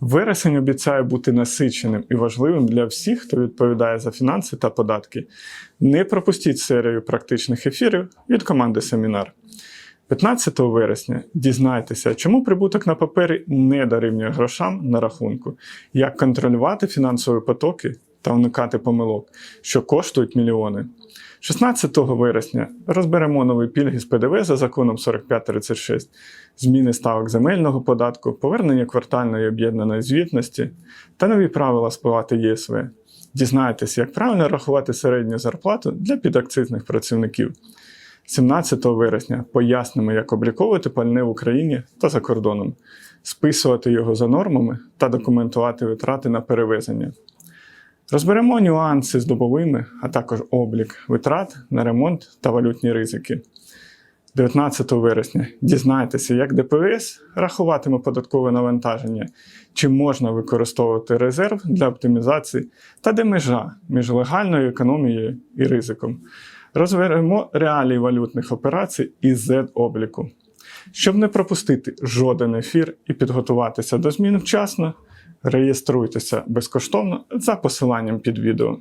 Вересень обіцяє бути насиченим і важливим для всіх, хто відповідає за фінанси та податки. Не пропустіть серію практичних ефірів від команди Семінар. 15 вересня дізнайтеся, чому прибуток на папері не дорівнює грошам на рахунку, як контролювати фінансові потоки та уникати помилок, що коштують мільйони. 16 вересня розберемо нові пільги з ПДВ за законом 4536, зміни ставок земельного податку, повернення квартальної об'єднаної звітності та нові правила сплати ЄСВ. Дізнайтеся, як правильно рахувати середню зарплату для підакцизних працівників. 17 вересня пояснимо, як обліковувати пальне в Україні та за кордоном, списувати його за нормами та документувати витрати на перевезення. Розберемо нюанси з добовими, а також облік витрат на ремонт та валютні ризики. 19 вересня дізнайтеся, як ДПС рахуватиме податкове навантаження, чи можна використовувати резерв для оптимізації та де межа між легальною економією і ризиком. Розберемо реалії валютних операцій і Z-обліку. Щоб не пропустити жоден ефір і підготуватися до змін вчасно, реєструйтеся безкоштовно за посиланням під відео.